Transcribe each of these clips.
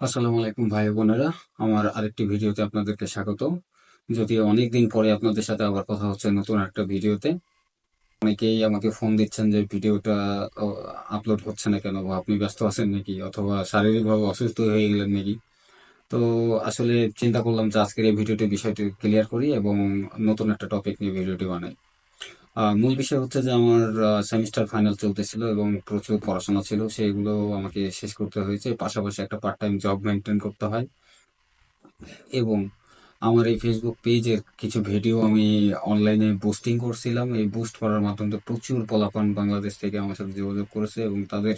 আসসালামু আলাইকুম ভাই বোনেরা। আমার আরেকটি ভিডিওতে আপনাদেরকে স্বাগত। যদিও অনেক দিন পরে আপনাদের সাথে আবার কথা হচ্ছে নতুন একটা ভিডিওতে। অনেকেই আমাকে ফোন দিচ্ছেন যে ভিডিওটা আপলোড হচ্ছে না কেন বা আপনি ব্যস্ত আছেন নাকি অথবা শারীরিকভাবে অসুস্থ হয়ে গেলেন নাকি? তো আসলে চিন্তা করলাম যে আজকের এই ভিডিওটি বিষয়টি ক্লিয়ার করি এবং নতুন একটা টপিক নিয়ে ভিডিওটি বানাই। মূল বিষয় হচ্ছে যে আমার সেমিস্টার ফাইনাল চলতেছিল এবং প্রচুর পড়াশোনা ছিল সেগুলো আমাকে শেষ করতে হয়েছে। পাশাপাশি একটা পার্ট টাইম জব মেনটেন করতে হয়। এবং আমার এই ফেসবুক পেজের কিছু ভিডিও আমি অনলাইনে বুস্টিং করছিলাম। এই বুস্ট করার মাধ্যমে প্রচুর পোলাপান বাংলাদেশ থেকে আমার সাথে যোগাযোগ করেছে এবং তাদের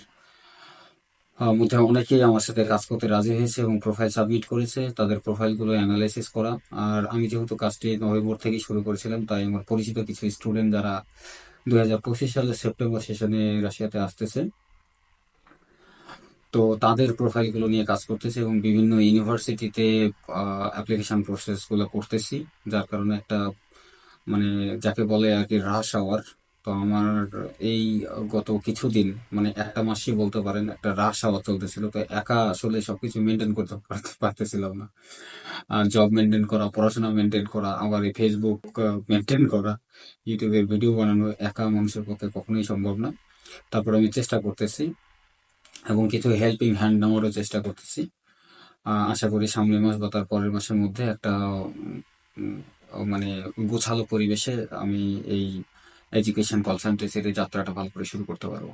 মধ্যে অনেকেই আমার সাথে কাজ করতে রাজি হয়েছে এবং প্রোফাইল সাবমিট করেছে। তাদের প্রোফাইলগুলো অ্যানালাইসিস করা। আর আমি যেহেতু কাজটি নভেম্বর থেকেই শুরু করেছিলাম, তাই আমার পরিচিত কিছু স্টুডেন্ট যারা দুই হাজার পঁচিশ সালের সেপ্টেম্বর সেশনে রাশিয়াতে আসতেছে, তো তাদের প্রোফাইলগুলো নিয়ে কাজ করতেছি এবং বিভিন্ন ইউনিভার্সিটিতে অ্যাপ্লিকেশন প্রসেসগুলো করতেছি। যার কারণে একটা মানে যাকে বলে আর কি রাশ আওয়ার তো আমার এই গত কিছুদিন মানে একটা মাসই বলতে পারেন একটা রাশ আওয়ার চলতেছিল, তো একা আসলে সবকিছু মেনটেন করতে পারতে- পারতেছিলাম না। আর জব মেনটেন করা, পড়াশোনা মেনটেন করা, আবার এই ফেসবুক মেনটেন করা ইউটিউবের ভিডিও বানানো একা মানুষের পক্ষে কখনোই সম্ভব না। তারপর আমি চেষ্টা করতেছি এবং কিছু হেল্পিং হ্যান্ড নেওয়ারও চেষ্টা করতেছি। আশা করি সামনের মাস বা তার পরের মাসের মধ্যে একটা মানে গোছালো পরিবেশে আমি এই এডুকেশন এই যাত্রাটা ভালো করে শুরু করতে পারব।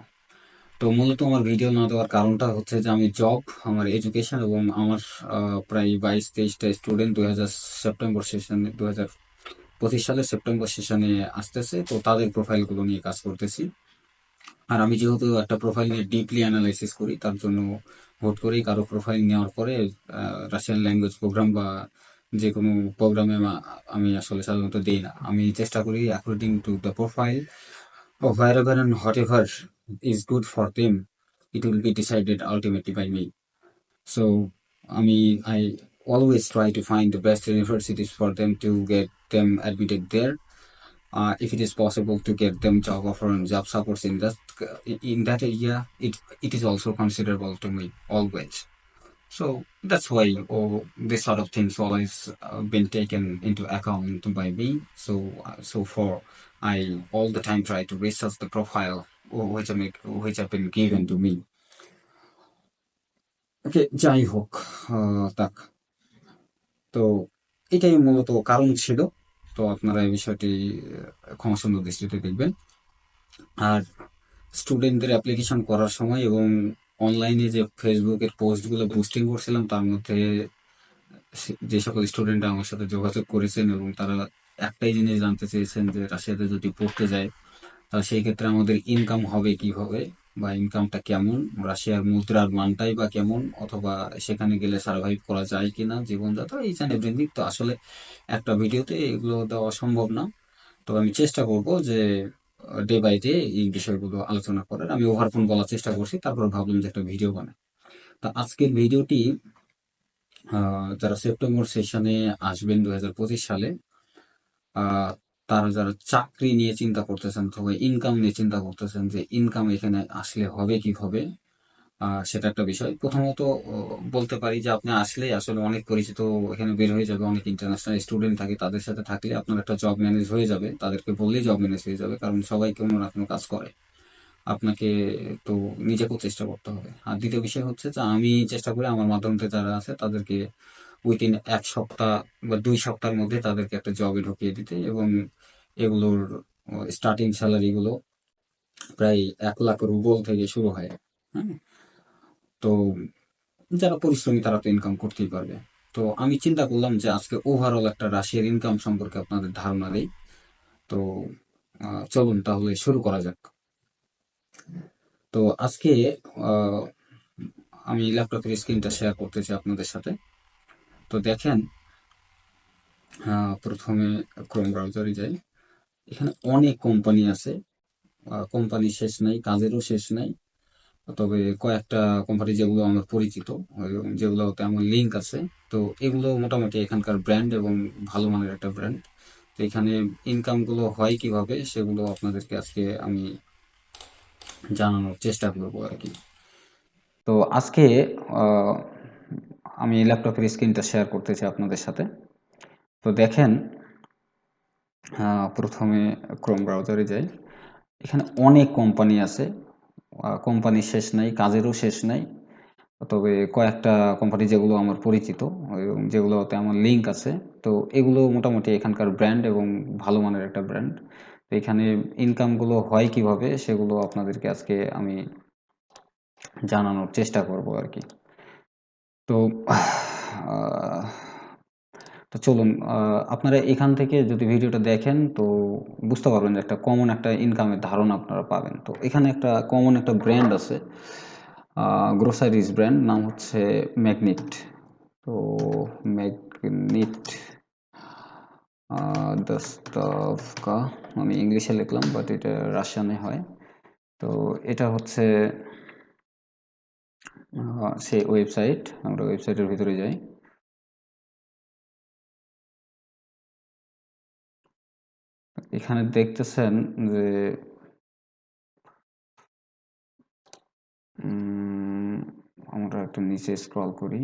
তো মূলত আমার ভিডিও না দেওয়ার কারণটা হচ্ছে যে আমি জব আমার এডুকেশন এবং আমার প্রায় বাইশ তেইশটা স্টুডেন্ট দুই হাজার সেপ্টেম্বর সেশনে দু পঁচিশ সালের সেপ্টেম্বর সেশনে আসতেছে। তো তাদের প্রোফাইলগুলো নিয়ে কাজ করতেছি। আর আমি যেহেতু একটা প্রোফাইল নিয়ে ডিপলি অ্যানালাইসিস করি, তার জন্য হুট করেই কারও প্রোফাইল নেওয়ার পরে রাশিয়ান ল্যাঙ্গুয়েজ প্রোগ্রাম বা যে কোনো প্রোগ্রামে আমি আসলে সাধারণত দিই না আমি চেষ্টা করি according to the profile of wherever and whatever is good for them, it will be decided ultimately by me. So, I mean, I always try to find the best universities for them to get them admitted there. Uh, if it is possible to get them job offer and job supports in that in that area, it it is also considerable to me always. So that's why oh, this sort of things always uh, been taken into account by me. So uh, so far, I all the time try to research the profile uh, which I make, which have been given to me. Okay যাই হোক আহ, তাক তো এটাই মূলত কারণ ছিল তো আপনারা এই বিষয়টি আহ, ক্ষমাসুন্দর দৃষ্টিতে দেখবেন আর স্টুডেন্টদের অ্যাপ্লিকেশন করার সময় এবং অনলাইনে যে ফেসবুকের পোস্টগুলো বুস্টিং করছিলাম, তার মধ্যে যে সকল স্টুডেন্ট আমার সাথে যোগাযোগ করেছেন এবং তারা একটাই জিনিস জানতে চেয়েছেন যে রাশিয়াতে যদি পড়তে যায় তাহলে সেই ক্ষেত্রে আমাদের ইনকাম হবে কীভাবে বা ইনকামটা কেমন, রাশিয়ার মুদ্রার মানটাই বা কেমন, অথবা সেখানে গেলে সার্ভাইভ করা যায় কিনা জীবনযাত্রা, এই জানে এভরিথিং তো আসলে একটা ভিডিওতে এগুলো দেওয়া সম্ভব না। তো আমি চেষ্টা করব যে ডে বাই ডে এই বিষয়গুলো আলোচনা করেন। আমি ওভারফোন বলার চেষ্টা করছি তারপর ভাবলাম যে একটা ভিডিও বানাই। তা আজকের ভিডিওটি যারা সেপ্টেম্বর সেশনে আসবেন দু হাজার পঁচিশ সালে তারা যারা চাকরি নিয়ে চিন্তা করতেছেন অথবা ইনকাম নিয়ে চিন্তা করতেছেন যে ইনকাম এখানে আসলে হবে কি আহ, সেটা একটা বিষয়। প্রথমত বলতে পারি যে আপনি আসলে আসলে অনেক পরিচিত, এখানে বের হয়ে যাবে, অনেক ইন্টারন্যাশনাল স্টুডেন্ট থাকে, তাদের সাথে থাকলে আপনার একটা জব ম্যানেজ হয়ে যাবে। তাদেরকে বললেই জব ম্যানেজ হয়ে যাবে, কারণ সবাই কোনো না কোনো কাজ করে। আপনাকে তো নিজেকেও চেষ্টা করতে হবে। আর দ্বিতীয় বিষয় হচ্ছে যে আমি চেষ্টা করি, আমার মাধ্যমে যারা আছে, তাদেরকে উইদিন এক সপ্তাহ বা দুই সপ্তাহের মধ্যে তাদেরকে একটা জবে ঢুকিয়ে দিতে এবং এগুলোর স্টার্টিং স্যালারিগুলো প্রায় এক লাখ রুবল থেকে শুরু হয়। হ্যাঁ তো যারা পরিশ্রমী তারা তো ইনকাম করতেই পারবে। তো আমি চিন্তা করলাম যে আজকে ওভারঅল একটা রাশিয়ার ইনকাম সম্পর্কে আপনাদের ধারণা দেই। তো চলুন তাহলে শুরু করা যাক। তো আজকে আমি ল্যাপটপের স্ক্রিনটা শেয়ার করতেছি আপনাদের সাথে। তো দেখেন প্রথমে ক্রোম ব্রাউজারে যাই। এখানে অনেক কোম্পানি আছে। কোম্পানি শেষ নাই, কাজেরও শেষ নাই। তবে কয়েকটা কোম্পানি যেগুলো আমার পরিচিত, এবং যেগুলোতে আমার লিঙ্ক আছে, তো এগুলো মোটামুটি এখানকার ব্র্যান্ড এবং ভালো মানের একটা ব্র্যান্ড তো এখানে ইনকামগুলো হয় কীভাবে, সেগুলো আপনাদেরকে আজকে আমি জানানোর চেষ্টা করব আর কি। তো আজকে আমি ল্যাপটপের স্ক্রিনটা শেয়ার করতেছি আপনাদের সাথে। তো দেখেন প্রথমে ক্রোম ব্রাউজারে যাই। এখানে অনেক কোম্পানি আছে। কোম্পানি শেষ নাই, কাজেরও শেষ নাই। তবে কয়েকটা কোম্পানি যেগুলো আমার পরিচিত, এবং যেগুলোতে আমার লিঙ্ক আছে, তো এগুলো মোটামুটি এখানকার ব্র্যান্ড এবং ভালো মানের একটা ব্র্যান্ড এখানে ইনকামগুলো হয় কীভাবে, সেগুলো আপনাদেরকে আজকে আমি জানানোর চেষ্টা করব আর কি। তো তো চলুন আপনারা এখান থেকে যদি ভিডিওটা দেখেন, তো বুঝতে পারবেন যে একটা কমন একটা ইনকামের ধারণা আপনারা পাবেন। তো এখানে একটা কমন একটা ব্র্যান্ড আছে গ্রোসারিজ ব্র্যান্ড নাম হচ্ছে ম্যাগনিট তো ম্যাগনিট দস্তাভকা আমি ইংলিশে লিখলাম বাট এটা রাশিয়ানে হয়। তো এটা হচ্ছে সেই ওয়েবসাইট আমরা ওয়েবসাইটের ভিতরে যাই। এখানে দেখতেছেন যে আমরা একটু নিচে স্ক্রল করি।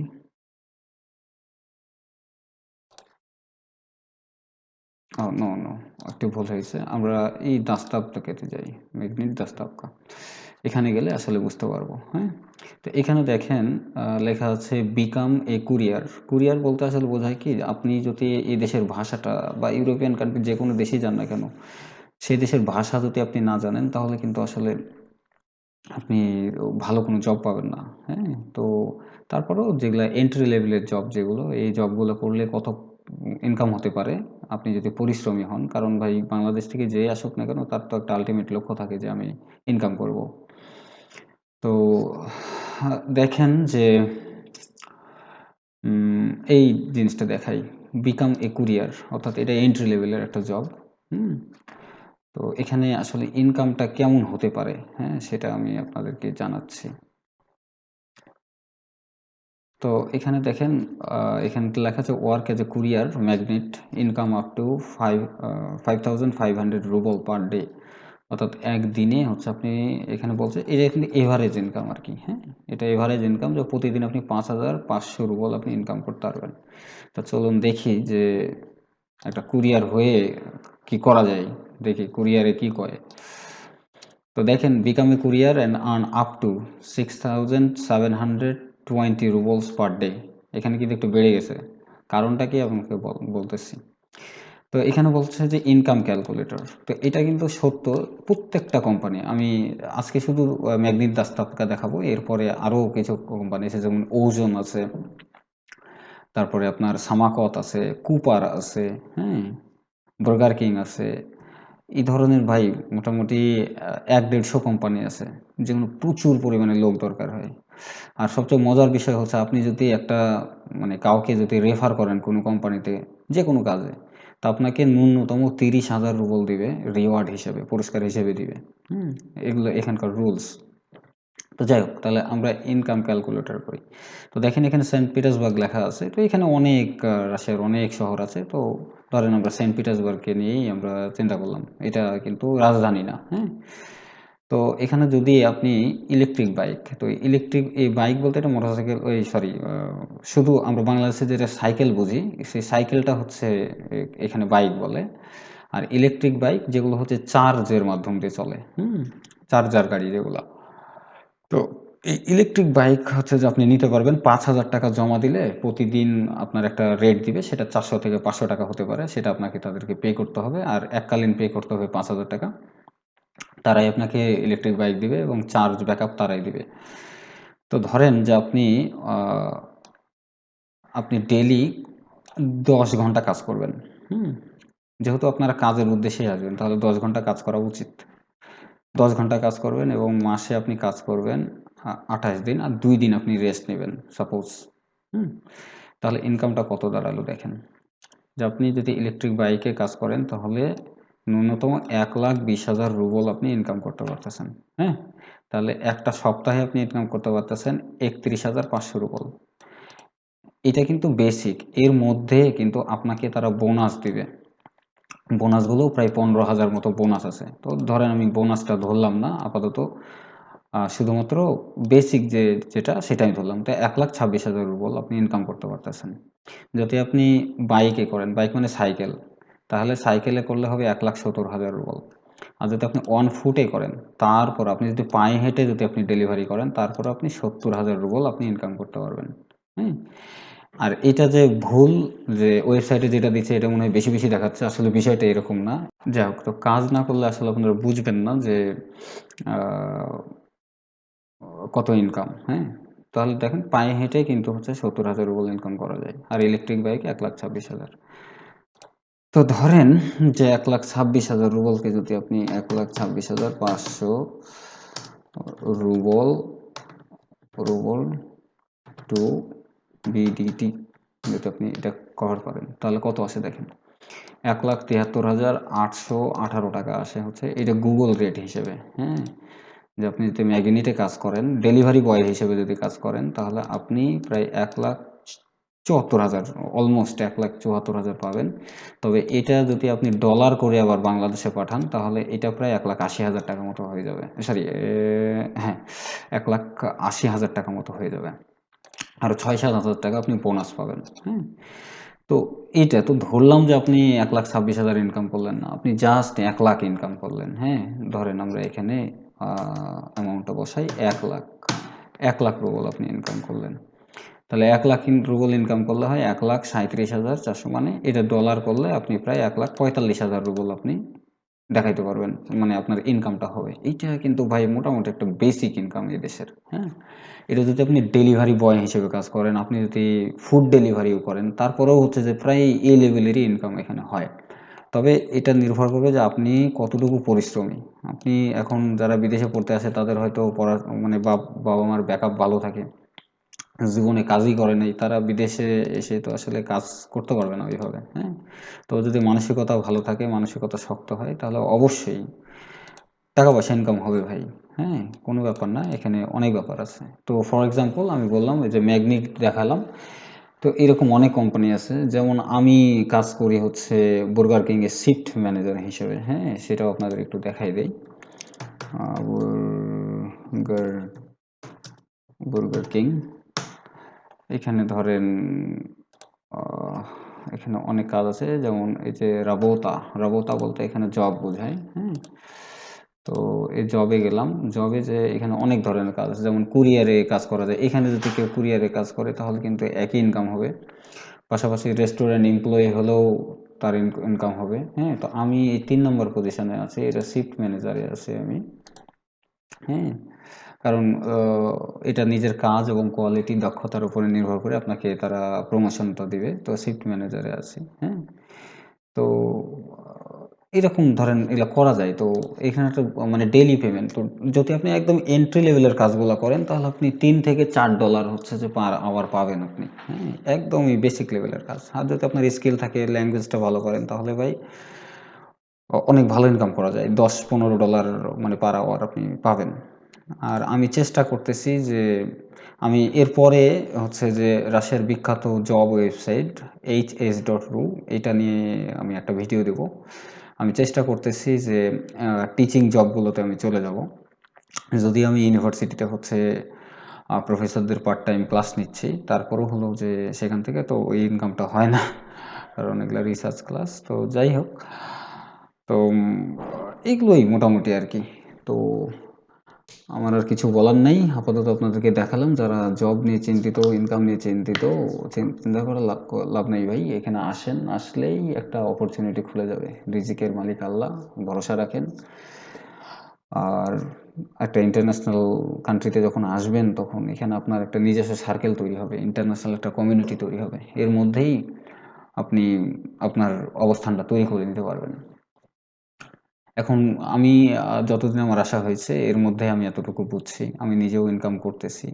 নো নো একটু ভুল হয়েছে। আমরা এই দাস্তাবটা কেটে যাই। মেঘনির দাস্তাবকা এখানে গেলে আসলে বুঝতে পারব হ্যাঁ? তো এখানে দেখেন লেখা আছে বিকাম এ কুরিয়ার কুরিয়ার বলতে আসলে বোঝায় কি, আপনি যদি এই দেশের ভাষাটা বা ইউরোপিয়ান কান্ট্রি যে কোনো দেশেই যান না কেন, সেই দেশের ভাষা যদি আপনি না জানেন, তাহলে কিন্তু আসলে আপনি ভালো কোনো জব পাবেন না হ্যাঁ? তো তারপরেও যেগুলো এন্ট্রি লেভেলের জব যেগুলো, এই জবগুলো করলে কত ইনকাম হতে পারে, আপনি যদি পরিশ্রমী হন, কারণ ভাই বাংলাদেশ থেকে যে আসুক না কেন, তার তো একটা আলটিমেট লক্ষ্য থাকে যে আমি ইনকাম করব। তো, দেখেন যে এই জিনিসটা দেখাই। বিকাম এ কুরিয়ার অর্থাৎ এটা এন্ট্রি লেভেলের একটা জব হুম? তো এখানে আসলে ইনকামটা কেমন হতে পারে হ্যাঁ সেটা আমি আপনাদেরকে জানাচ্ছি। তো এখানে দেখেন এখানে লেখা আছে work as a courier magnet income up to five five thousand five hundred rouble per day অর্থাৎ একদিনে হচ্ছে আপনি এখানে বলছে এটা কিন্তু এভারেজ ইনকাম আর কি হ্যাঁ? এটা এভারেজ ইনকাম যে প্রতিদিন আপনি পাঁচ হাজার পাঁচশো রুবল আপনি ইনকাম করতে পারবেন। তো চলুন দেখি যে একটা কুরিয়ার হয়ে কি করা যায়, দেখি কুরিয়ারে কি করে। তো দেখেন become courier and earn up to six thousand seven hundred twenty roubles per day এখানে কিন্তু একটু বেড়ে গেছে। কারণটা কি? আপনাকে বল- বলতেছি। তো এখানে বলছে যে ইনকাম ক্যালকুলেটর তো এটা কিন্তু সত্য প্রত্যেকটা কোম্পানি আমি আজকে শুধু ম্যাগনিক দাস্তাবকা দেখাবো। এরপরে আরও কিছু কোম্পানি আছে, যেমন ওজন আছে, তারপরে আপনার সামাকত আছে কুপার আছে হ্যাঁ বার্গার কিং আছে, এই ধরনের ভাই মোটামুটি এক দেড়শো কোম্পানি আছে, যেগুলো প্রচুর পরিমাণে লোক দরকার হয়। আর সবচেয়ে মজার বিষয় হচ্ছে, আপনি যদি একটা মানে কাউকে যদি রেফার করেন কোনো কোম্পানিতে যে কোনো কাজে তা আপনাকে ন্যূনতম তিরিশ হাজার রুবল দিবে রিওয়ার্ড হিসেবে, পুরস্কার হিসেবে দিবে। হুম? এগুলো এখানকার রুলস তো যাই হোক, তাহলে আমরা ইনকাম ক্যালকুলেটর করি। তো দেখেন এখানে সেন্ট পিটার্সবার্গ লেখা আছে, তো এখানে অনেক রাশিয়ার অনেক শহর আছে। তো ধরেন আমরা সেন্ট পিটার্সবার্গকে নিয়েই আমরা চিন্তা করলাম, এটা কিন্তু রাজধানী না হ্যাঁ? তো এখানে যদি আপনি ইলেকট্রিক বাইক তো ইলেকট্রিক এই বাইক বলতে এটা মোটরসাইকেল ওই সরি শুধু আমরা বাংলাদেশে যেটা সাইকেল বুঝি, সেই সাইকেলটা হচ্ছে এখানে বাইক বলে। আর ইলেকট্রিক বাইক যেগুলো হচ্ছে চার্জের মাধ্যম দিয়ে চলে, হুম চার্জার গাড়ি যেগুলো। তো এই ইলেকট্রিক বাইক হচ্ছে যে আপনি নিতে পারবেন পাঁচ হাজার টাকা জমা দিলে প্রতিদিন আপনার একটা রেট দিবে, সেটা চারশো থেকে পাঁচশো টাকা হতে পারে, সেটা আপনাকে তাদেরকে পে করতে হবে। আর এককালীন পে করতে হবে পাঁচ হাজার টাকা। তারাই আপনাকে ইলেকট্রিক বাইক দিবে এবং চার্জ ব্যাকআপ তারাই দিবে। তো ধরেন যে আপনি আপনি ডেলি দশ ঘণ্টা কাজ করবেন, হুম? যেহেতু আপনারা কাজের উদ্দেশ্যেই আসবেন, তাহলে দশ ঘণ্টা কাজ করা উচিত। দশ ঘণ্টা কাজ করবেন এবং মাসে আপনি কাজ করবেন আঠাশ দিন আর দুই দিন আপনি রেস্ট নেবেন সাপোজ হুম? তাহলে ইনকামটা কত দাঁড়াল দেখেন। যে আপনি যদি ইলেকট্রিক বাইকে কাজ করেন, তাহলে ন্যূনতম এক লাখ বিশ হাজার রুবল আপনি ইনকাম করতে পারতেছেন হ্যাঁ? তাহলে একটা সপ্তাহে আপনি ইনকাম করতে পারতেছেন একত্রিশ হাজার পাঁচশো রুবল। এটা কিন্তু বেসিক এর মধ্যে কিন্তু আপনাকে তারা বোনাস দিবে। বোনাসগুলো প্রায় পনেরো হাজার মতো বোনাস আছে। তো ধরেন আমি বোনাসটা ধরলাম না, আপাতত শুধুমাত্র বেসিক যে, যেটা সেটা আমি ধরলাম। তো এক লাখ ছাব্বিশ হাজার রুবল আপনি ইনকাম করতে পারতেছেন। যদি আপনি বাইকে করেন বাইক মানে সাইকেল তাহলে সাইকেলে করলে হবে এক লাখ সত্তর হাজার রুবল আর যদি আপনি অন ফুটে করেন, তারপর আপনি যদি পায়ে হেঁটে যদি আপনি ডেলিভারি করেন, তারপর আপনি সত্তর হাজার রুবল আপনি ইনকাম করতে পারবেন। হ্যাঁ আর এটা যে ভুল যে ওয়েবসাইটে যেটা দিচ্ছে, এটা মনে হয় বেশি বেশি দেখাচ্ছে, আসলে বিষয়টা এরকম না। যাই হোক, তো কাজ না করলে আসলে আপনারা বুঝবেন না যে কত ইনকাম হ্যাঁ? তাহলে দেখেন, পায়ে হেঁটে কিন্তু হচ্ছে সত্তর হাজার রুবল ইনকাম করা যায়। আর ইলেকট্রিক বাইক এক লাখ ছাব্বিশ হাজার। তো ধরেন যে এক লাখ ছাব্বিশ হাজার রুবলকে যদি আপনি এক লাখ ছাব্বিশ হাজার পাঁচশো রুবল রুবল টু বিডিটি যদি আপনি এটা কভার করেন, তাহলে কত আসে দেখেন? এক লাখ তিয়াত্তর হাজার আটশো আঠারো টাকা আসে হচ্ছে এটা গুগল রেট হিসেবে হ্যাঁ? যে আপনি যদি ম্যাগনেটে কাজ করেন, ডেলিভারি বয় হিসেবে যদি কাজ করেন, তাহলে আপনি প্রায় এক লাখ চুয়াত্তর হাজার অলমোস্ট এক লাখ চুয়াত্তর হাজার পাবেন। তবে এটা যদি আপনি ডলার করে আবার বাংলাদেশে পাঠান, তাহলে এটা প্রায় এক লাখ আশি হাজার টাকা মতো হয়ে যাবে। সরি হ্যাঁ এক লাখ আশি হাজার টাকা মতো হয়ে যাবে। আর ছয় সাত হাজার টাকা আপনি বোনাস পাবেন হ্যাঁ। তো এইটা তো ধরলাম যে আপনি এক লাখ ছাব্বিশ হাজার ইনকাম করলেন না, আপনি জাস্ট এক লাখ ইনকাম করলেন হ্যাঁ। ধরেন আমরা এখানে অ্যামাউন্টটা বসাই, এক লাখ এক লাখ রুবল আপনি ইনকাম করলেন। তাহলে এক লাখ রুবল ইনকাম করলে হয় এক লাখ সাঁত্রিশ হাজার চারশো মানে এটা ডলার করলে আপনি প্রায় এক লাখ পঁয়তাল্লিশ হাজার রুবল আপনি দেখাইতে পারবেন মানে আপনার ইনকামটা হবে। এইটা কিন্তু ভাই মোটামুটি একটা বেসিক ইনকাম এই দেশের হ্যাঁ? এটা যদি আপনি ডেলিভারি বয় হিসেবে কাজ করেন, আপনি যদি ফুড ডেলিভারিও করেন, তারপরেও হচ্ছে যে প্রায় এই লেভেলেরই ইনকাম এখানে হয়। তবে এটা নির্ভর করবে যে আপনি কতটুকু পরিশ্রমী। আপনি এখন যারা বিদেশে পড়তে আসে, তাদের হয়তো পড়া মানে বাবা মার ব্যাকআপ ভালো থাকে। জীবনে কাজই করে নাই, তারা বিদেশে এসে তো আসলে কাজ করতে পারবে না ওইভাবে হ্যাঁ? তো যদি মানসিকতা ভালো থাকে, মানসিকতা শক্ত হয়, তাহলে অবশ্যই টাকা পয়সা ইনকাম হবে ভাই হ্যাঁ? কোনো ব্যাপার না, এখানে অনেক ব্যাপার আছে। তো ফর এক্সাম্পল আমি বললাম ওই যে ম্যাগনেট দেখালাম, তো এরকম অনেক কোম্পানি আছে, যেমন আমি কাজ করি হচ্ছে বুর্গার কিংয়ের শিফট ম্যানেজার হিসেবে হ্যাঁ? সেটাও আপনাদের একটু দেখাই দেই। বুর্গার বুর্গার কিং এখানে ধরেন এখানে অনেক কাজ আছে। যেমন এই যে রাবোতা রাবোতা বলতে এখানে জব বোঝায় হ্যাঁ? তো এই জবে গেলাম। জবে যে এখানে অনেক ধরনের কাজ আছে। যেমন কুরিয়ারে কাজ করা যায়। এখানে যদি কেউ কুরিয়ারে কাজ করে, তাহলে কিন্তু একই ইনকাম হবে। পাশাপাশি রেস্টুরেন্ট এমপ্লয়ি হলেও তার ইনকাম হবে হ্যাঁ? তো আমি এই তিন নম্বর পজিশনে আছি। এটা শিফট ম্যানেজারে আছি আমি হ্যাঁ? কারণ এটা নিজের কাজ এবং কোয়ালিটি দক্ষতার উপরে নির্ভর করে আপনাকে তারা প্রমোশনটা দিবে। তো শিফট ম্যানেজারে আছি হ্যাঁ? তো এরকম ধরেন এগুলো করা যায়। তো এখানে একটা মানে ডেলি পেমেন্ট তো যদি আপনি একদম এন্ট্রি লেভেলের কাজগুলো করেন, তাহলে আপনি তিন থেকে চার ডলার হচ্ছে যে পার আওয়ার পাবেন আপনি হ্যাঁ? একদমই বেসিক লেভেলের কাজ। আর যদি আপনার স্কিল থাকে ল্যাঙ্গুয়েজটা ভালো করেন, তাহলে ভাই অনেক ভালো ইনকাম করা যায়। দশ পনেরো ডলার মানে পার আওয়ার আপনি পাবেন। আর আমি চেষ্টা করতেছি যে আমি এরপরে হচ্ছে যে রাশিয়ার বিখ্যাত job website H S dot ru এটা নিয়ে আমি একটা ভিডিও দেব। আমি চেষ্টা করতেছি যে টিচিং জবগুলোতে আমি চলে যাব। যদি আমি ইউনিভার্সিটিতে হচ্ছে প্রফেসরদের পার্ট টাইম ক্লাস নিচ্ছি, তারপরও হলো যে সেখান থেকে তো ওই ইনকামটা হয় না, কারণ এগুলো রিসার্চ ক্লাস তো যাই হোক। তো এগুলোই মোটামুটি আর কি। তো আমার আর কিছু বলার নেই। আপাতত আপনাদেরকে দেখালাম, যারা জব নিয়ে চিন্তিত ইনকাম নিয়ে চিন্তিত চিন্তা করে লাভ লাভ নেই ভাই। এখানে আসেন, আসলেই একটা অপরচুনিটি খুলে যাবে। রিজিকের মালিক আল্লাহ, ভরসা রাখেন। আর একটা ইন্টারন্যাশনাল কান্ট্রিতে যখন আসবেন, তখন এখানে আপনার একটা নিজস্ব সার্কেল তৈরি হবে ইন্টারন্যাশনাল একটা কমিউনিটি তৈরি হবে। এর মধ্যেই আপনি আপনার অবস্থানটা তৈরি করে নিতে পারবেন। এখন আমি যতদিন আমার আশা হয়েছে, এর মধ্যে আমি এতটুকু বুঝছি, আমি নিজেও ইনকাম করতেছি।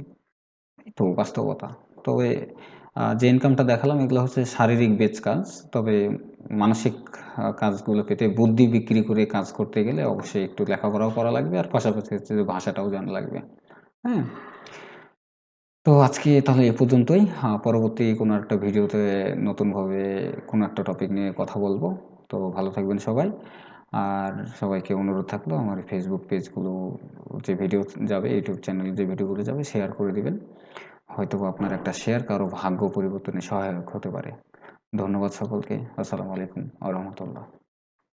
তো বাস্তবতা। তবে যে ইনকামটা দেখালাম, এগুলো হচ্ছে শারীরিক বেচ কাজ। তবে মানসিক কাজগুলো পেতে বুদ্ধি বিক্রি করে কাজ করতে গেলে অবশ্যই একটু লেখাপড়াও করা লাগবে, আর পাশাপাশি হচ্ছে যে ভাষাটাও জানা লাগবে। হ্যাঁ? তো আজকে তাহলে এ পর্যন্তই। পরবর্তী কোনো একটা ভিডিওতে নতুনভাবে কোনো একটা টপিক নিয়ে কথা বলব। তো ভালো থাকবেন সবাই। আর সবাইকে অনুরোধ থাকল আমার ফেসবুক পেজগুলো যে ভিডিও যাবে ইউটিউব চ্যানেলে যে ভিডিওগুলো যাবে শেয়ার করে দিবেন। হয়তো আপনার একটা শেয়ার কারও ভাগ্য পরিবর্তনে সহায়ক হতে পারে। ধন্যবাদ সকলকে। আসসালামু আলাইকুম আ রহমতুল্লাহ।